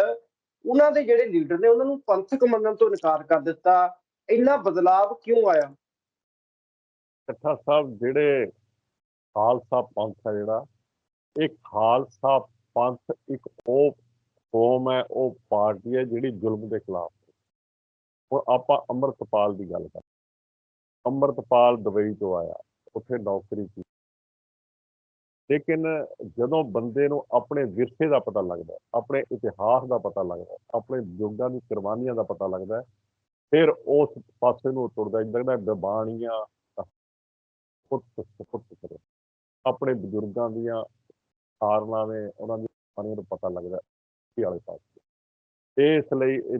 ਉਹਨਾਂ ਦੇ ਜਿਹੜੇ ਲੀਡਰ ਨੇ ਉਹਨਾਂ ਨੂੰ ਪੰਥਕ ਮੰਨਣ ਤੋਂ ਇਨਕਾਰ ਕਰ ਦਿੱਤਾ। ਇੰਨਾ ਬਦਲਾਵ ਕਿਉਂ ਆਇਆ? ਇਕੱਠਾ ਸਾਹਿਬ ਜਿਹੜੇ ਖਾਲਸਾ ਪੰਥ ਹੈ ਜਿਹੜਾ, ਇਹ ਖਾਲਸਾ ਪੰਥ ਇੱਕ ਉਹ ਕੌਮ ਹੈ, ਉਹ ਪਾਰਟੀ ਹੈ ਜਿਹੜੀ ਜ਼ੁਲਮ ਦੇ ਖਿਲਾਫ ਹੁਣ ਆਪਾਂ ਅੰਮ੍ਰਿਤਪਾਲ ਦੀ ਗੱਲ ਕਰ ਅੰਮ੍ਰਿਤਪਾਲ ਦੁਬਈ ਤੋਂ ਆਇਆ, ਉੱਥੇ ਨੌਕਰੀ ਕੀਤੀ। ਲੇਕਿਨ ਜਦੋਂ ਬੰਦੇ ਨੂੰ ਆਪਣੇ ਵਿਰਸੇ ਦਾ ਪਤਾ ਲੱਗਦਾ, ਆਪਣੇ ਇਤਿਹਾਸ ਦਾ ਪਤਾ ਲੱਗਦਾ, ਆਪਣੇ ਬਜ਼ੁਰਗਾਂ ਦੀ ਕੁਰਬਾਨੀਆਂ ਦਾ ਪਤਾ ਲੱਗਦਾ, ਫਿਰ ਉਸ ਪਾਸੇ ਨੂੰ ਤੁਰਦਾ, ਜਿੱਦਾਂ ਦਬਾਣੀਆਂ ਪੁੱਤ ਸੁਪੁੱਤ ਕਰੋ। ਆਪਣੇ ਬਜ਼ੁਰਗਾਂ ਦੀਆਂ ਕਾਰਨਾਮੇ ਉਹਨਾਂ ਦੀ ਕਹਾਣੀਆਂ ਨੂੰ ਪਤਾ ਲੱਗਦਾ ਕੀ ਵਾਲੇ ਪਾਸੇ। ਇਸ ਲਈ ਇਹ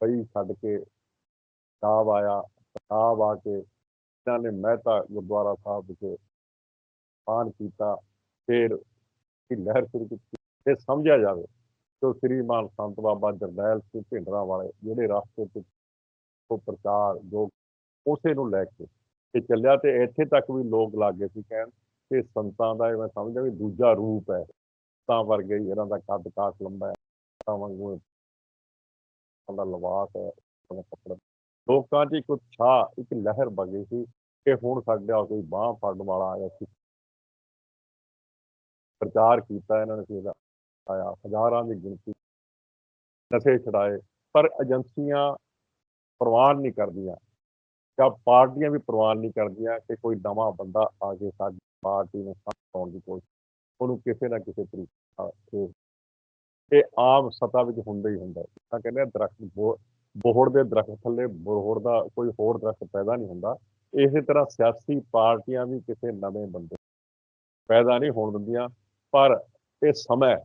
ਬਈ ਛੱਡ ਕੇ ਪੰਜਾਬ ਆਇਆ ਪੰਜਾਬ ਆ ਕੇ ਇਹਨਾਂ ਨੇ ਮਹਿਤਾ ਗੁਰਦੁਆਰਾ ਸਾਹਿਬ ਵਿੱਚ ਪਾਨ ਕੀਤਾ, ਫਿਰ ਇਹ ਲਹਿਰ ਸ਼ੁਰੂ ਕੀਤੀ। ਇਹ ਸਮਝਿਆ ਜਾਵੇ ਕਿ ਸ੍ਰੀਮਾਨ ਸੰਤ ਬਾਬਾ ਜਰਨੈਲ ਸਿੰਘ ਭਿੰਡਰਾਂ ਵਾਲੇ ਜਿਹੜੇ ਰਸਤੇ ਤੇ ਉਹ ਪ੍ਰਚਾਰ ਜੋ ਉਸੇ ਨੂੰ ਲੈ ਕੇ ਇਹ ਚੱਲਿਆ ਤੇ ਇੱਥੇ ਤੱਕ ਵੀ ਲੋਕ ਲੱਗੇ ਸੀ ਕਹਿਣ ਤੇ ਸੰਤਾਂ ਦਾ ਇਹ ਮੈਂ ਸਮਝਦਾ ਵੀ ਦੂਜਾ ਰੂਪ ਹੈ। ਤਾਂ ਵਰਗੇ ਹੀ ਇਹਨਾਂ ਦਾ ਕੱਦ ਕਾਠ ਲੰਬਾ ਹੈ। ਤਾਂ ਵਾਂਗੂ ਦਾ ਲਵਾਸ ਹੈ ਉਹਨਾਂ ਕੱਪੜੇ। ਲੋਕਾਂ 'ਚ ਇੱਕ ਉਤਸ਼ਾਹ, ਇੱਕ ਲਹਿਰ ਵਗੀ ਸੀ ਕਿ ਹੁਣ ਸਾਡਾ ਕੋਈ ਬਾਹ ਫੜਨ ਵਾਲਾ ਆਇਆ ਸੀ। ਪ੍ਰਚਾਰ ਕੀਤਾ ਇਹਨਾਂ ਨੇ ਇਹਦਾ ਆਇਆ। ਹਜ਼ਾਰਾਂ ਦੀ ਗਿਣਤੀ ਨਸ਼ੇ ਛਡਾਏ, ਪਰ ਏਜੰਸੀਆਂ ਪ੍ਰਵਾਨ ਨਹੀਂ ਕਰਦੀਆਂ। ਜਾਂ ਪਾਰਟੀਆਂ ਵੀ ਪ੍ਰਵਾਨ ਨਹੀਂ ਕਰਦੀਆਂ ਕਿ ਕੋਈ ਨਵਾਂ ਬੰਦਾ ਆ ਕੇ ਸਾਡੀ ਪਾਰਟੀ ਨੂੰ ਸਾਂਭਣ ਦੀ ਕੋਸ਼ਿਸ਼ ਉਹਨੂੰ ਕਿਸੇ ਨਾ ਕਿਸੇ ਤਰੀਕੇ ਨਾਲ ਇਹ- ਆਮ ਸਤਾ ਵਿੱਚ ਹੁੰਦਾ ਹੀ ਹੁੰਦਾ ਤਾਂ ਕਹਿੰਦੇ ਆ ਦਰਖਤ ਬੋ- ਬੋਹੜ ਦੇ ਦਰਖਤ ਥੱਲੇ ਬੋਹੜ ਦਾ ਕੋਈ ਹੋਰ ਦਰਖਤ ਪੈਦਾ ਨਹੀਂ ਹੁੰਦਾ। ਇਸੇ ਤਰ੍ਹਾਂ ਸਿਆਸੀ ਪਾਰਟੀਆਂ ਵੀ ਕਿਸੇ ਨਵੇਂ ਬੰਦੇ ਪੈਦਾ ਨਹੀਂ ਹੋਣ ਦਿੰਦੀਆਂ, ਪਰ ਇਹ ਸਮਾਂ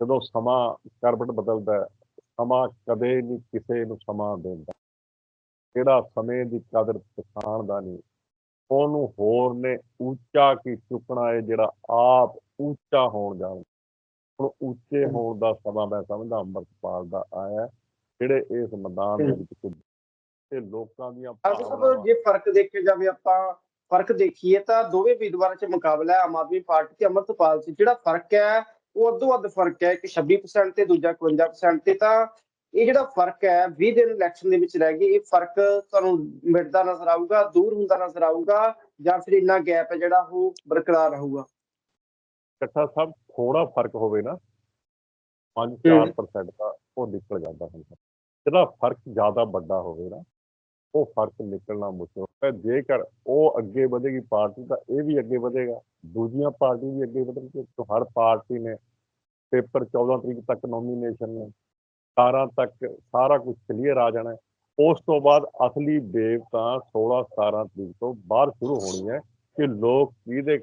ਜਦੋਂ ਸਮਾਂ ਕਰਵਟ ਬਦਲਦਾ ਸਮਾਂ ਕਦੇ ਨਹੀਂ ਕਿਸੇ ਨੂੰ ਸਮਾਂ ਦਿੰਦਾ ਜਿਹੜਾ ਸਮੇਂ ਦੀ ਕਦਰ ਪਛਾਣਦਾ ਨਹੀਂ ਉਹਨੂੰ ਹੋਰ ਨੇ ਉੱਚਾ ਕੀ ਚੁੱਕਣਾ ਹੈ ਜਿਹੜਾ ਆਪ ਉੱਚਾ ਹੋਣ ਜਾਣ। ਹੁਣ ਉੱਚੇ ਹੋਣ ਦਾ ਸਮਾਂ ਮੈਂ ਸਮਝਦਾ ਅੰਮ੍ਰਿਤਪਾਲ ਦਾ ਆਇਆ ਜਿਹੜੇ ਇਸ ਮੈਦਾਨ ਦੇ ਵਿੱਚ ਕੁੱਝ ਤੇ ਲੋਕਾਂ ਦੀਆਂ ਭਾਵਨਾਵਾਂ। ਜੇ ਫ਼ਰਕ ਦੇਖਿਆ ਜਾਵੇ ਆਪਾਂ ਫ਼ਰਕ ਦੇਖੀਏ ਤਾਂ ਦੋਵੇਂ ਉਮੀਦਵਾਰਾਂ 'ਚ ਮੁਕਾਬਲਾ ਹੈ ਆਮ ਆਦਮੀ ਪਾਰਟੀ ਤੇ ਅਮਰਤਪਾਲ ਸਿੰਘ ਜਿਹੜਾ ਫ਼ਰਕ ਹੈ ਉਹ ਅੱਧੋ ਅੱਧ ਫ਼ਰਕ ਹੈ। ਕਿ 26% ਤੇ ਦੂਜਾ 51% ਤੇ ਤਾਂ ਇਹ ਜਿਹੜਾ ਫ਼ਰਕ ਹੈ 20 ਦਿਨ ਇਲੈਕਸ਼ਨ ਦੇ ਵਿੱਚ ਰਹਿ ਗਏ ਇਹ ਫ਼ਰਕ ਤੁਹਾਨੂੰ ਮਿਟਦਾ ਨਜ਼ਰ ਆਊਗਾ ਦੂਰ ਹੁੰਦਾ ਨਜ਼ਰ ਆਊਗਾ ਜਾਂ ਫਿਰ ਇੰਨਾ ਗੈਪ ਹੈ ਜਿਹੜਾ ਉਹ ਬਰਕਰਾਰ ਰਹੂਗਾ? ਇਕੱਠਾ ਸਭ ਥੋੜਾ ਫ਼ਰਕ ਹੋਵੇ ਨਾ 5-4% ਦਾ ਉਹ ਨਿਕਲ ਜਾਂਦਾ ਹੁੰਦਾ ਜਿਹੜਾ ਫ਼ਰਕ ਜ਼ਿਆਦਾ ਵੱਡਾ ਹੋਵੇ ਨਾ ਉਹ ਫ਼ਰਕ ਨਿਕਲਣਾ ਮੁਸ਼ਕਲ ਹੈ। ਜੇਕਰ ਉਹ ਅੱਗੇ ਵਧੇਗੀ ਪਾਰਟੀ ਤਾਂ ਇਹ ਵੀ ਅੱਗੇ ਵਧੇਗਾ ਦੂਜੀਆਂ ਪਾਰਟੀ ਵੀ ਅੱਗੇ ਵਧਣਗੇ ਤਾਂ ਹਰ ਪਾਰਟੀ ਨੇ ਪੇਪਰ 14 ਤਰੀਕ ਤੱਕ ਨੋਮੀਨੇਸ਼ਨ ਨੇ 17 ਤੱਕ ਸਾਰਾ ਕੁਝ ਕਲੀਅਰ ਆ ਜਾਣਾ ਉਸ ਤੋਂ ਬਾਅਦ ਅਸਲੀ ਵੇਵ ਤਾਂ 16 17 ਤਰੀਕ ਤੋਂ ਬਾਅਦ ਸ਼ੁਰੂ ਹੋਣੀ ਹੈ ਕਿ ਲੋਕ ਕਿਹਦੇ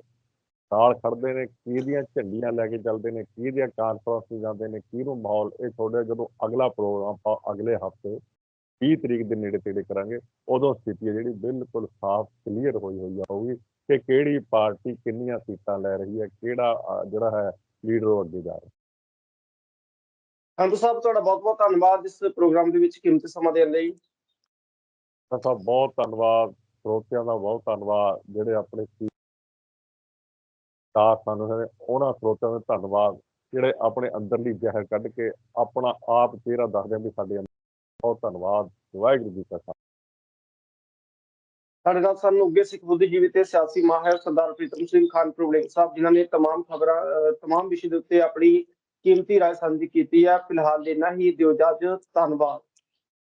ਨਾਲ ਖੜਦੇ ਨੇ, ਕਿਹਦੀਆਂ ਝੰਡੀਆਂ ਲੈ ਕੇ ਚੱਲਦੇ ਨੇ, ਕਿਹਦੀਆਂ ਕਾਨਫਰੰਸ 'ਤੇ ਜਾਂਦੇ ਨੇ, ਕਿਹਨੂੰ ਮਾਹੌਲ, ਇਹ ਤੁਹਾਡੇ ਜਦੋਂ ਅਗਲਾ ਪ੍ਰੋਗਰਾਮ ਆਪਾਂ ਅਗਲੇ ਹਫ਼ਤੇ 20 ਤਰੀਕ ਦੇ ਨੇੜੇ ਤੇੜੇ ਕਰਾਂਗੇ, ਉਦੋਂ ਸਥਿਤੀ ਹੈ ਜਿਹੜੀ ਬਿਲਕੁਲ ਸਾਫ਼ ਕਲੀਅਰ ਹੋਈ ਹੋਈ ਆਊਗੀ ਕਿ ਕਿਹੜੀ ਪਾਰਟੀ ਕਿੰਨੀਆਂ ਸੀਟਾਂ ਲੈ ਰਹੀ ਹੈ, ਕਿਹੜਾ ਜਿਹੜਾ ਹੈ ਲੀਡਰ ਉਹ ਅੱਗੇ ਜਾ ਰਿਹਾ। ਸੰਧੂ ਸਾਹਿਬ ਤੁਹਾਡਾ ਬਹੁਤ ਬਹੁਤ ਧੰਨਵਾਦ ਇਸ ਪ੍ਰੋਗਰਾਮ ਦੇ ਵਿੱਚ ਕੀਮਤੀ ਸਮਾਂ ਦੇਣ ਲਈ ਤਾਂ ਸਾਹਿਬ ਬਹੁਤ ਧੰਨਵਾਦ ਸਰੋਤਿਆਂ ਦਾ ਬਹੁਤ ਧੰਨਵਾਦ ਜਿਹੜੇ ਆਪਣੇ ਸਾਥ ਸਾਨੂੰ ਹੈ ਉਹਨਾਂ ਸਰੋਤਿਆਂ ਦਾ ਧੰਨਵਾਦ ਜਿਹੜੇ ਆਪਣੇ ਅੰਦਰਲੀ ਜ਼ਹਿਰ ਕੱਢ ਕੇ ਆਪਣਾ ਆਪ ਚਿਹਰਾ ਦੱਸਦੇ ਆ ਵੀ ਸਾਡੇ ਅੰਦਰ ਬਹੁਤ ਧੰਨਵਾਦ ਵਾਹਿਗੁਰੂ ਜੀ ਕਾ ਖਾਲਸਾ ਸਾਡੇ ਨਾਲ ਸਾਨੂੰ ਉੱਗੇ ਸਿੱਖ ਬੁੱਧੀਜੀਵੀ ਤੇ ਸਿਆਸੀ ਮਾਹਿਰ ਸਰਦਾਰ ਪ੍ਰੀਤਮ ਸਿੰਘ ਖਾਨ ਪ੍ਰੋਗਲੇਕ ਸਾਹਿਬ ਜਿਨ੍ਹਾਂ ਨੇ तमाम ਖਬਰਾਂ ਅਹ, तमाम ਵਿਸ਼ੇ ਦੇ ਉੱਤੇ ਆਪਣੀ ਕੀਮਤੀ ਰਾਏ ਸਾਂਝੀ ਕੀਤੀ ਹੈ ਫਿਲਹਾਲ ਇੰਨਾ ਹੀ। ਦਿਓ ਜੱਜ ਧੰਨਵਾਦ।